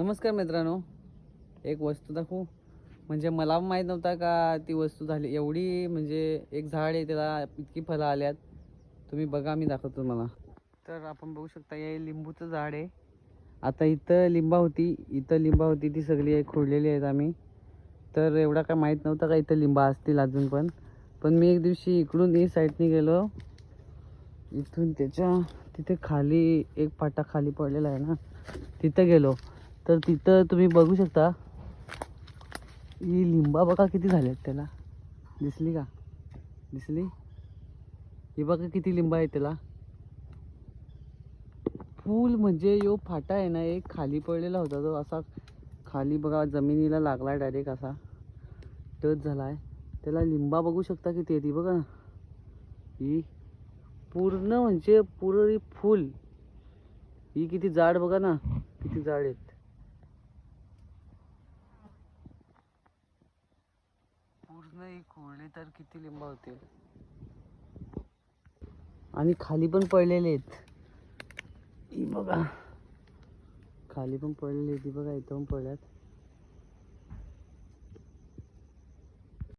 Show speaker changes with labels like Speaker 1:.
Speaker 1: नमस्कार मित्रांनो. एक वस्तू दाखवू. म्हणजे मला माहीत नव्हता का ती वस्तू झाली. एवढी म्हणजे एक झाड आहे त्याला इतकी फळं आल्यात. तुम्ही बघा मी दाखवतो मला तर आपण बघू शकता हे लिंबूचं झाड आहे. आता इथं लिंबा होती. इथं लिंबा होती ती सगळी खोडलेली आहेत आम्ही. तर एवढा काय माहीत नव्हता का इथं लिंबा असतील अजून पण. पण मी एक दिवशी इकडून ही साईडने गेलो. इथून त्याच्या तिथे खाली एक पाटा खाली पडलेला आहे ना. तिथं गेलो. तर तिथं तुम्ही बघू शकता. ही लिंबा बघा किती झाल्यात त्याला. दिसली का? दिसली? ही बघा किती लिंबा आहे त्याला. फूल म्हणजे यो फाटा आहे ना एक खाली पडलेला होता तो असा खाली बघा जमिनीला लागला डायरेक्ट असा. टच झाला आहे त्याला लिंबा बघू शकता किती आहे ती बघा ना. ही पूर्ण म्हणजे पूर्ण फुल. ही किती जाड बघा ना किती जाड आहेत. नाही ही खोडली तर किती लिंब होतील. आणि खाली पण पडलेले आहेत. बघा. खाली पण पडलेली आहेत बघा इथं पण पडल्यात.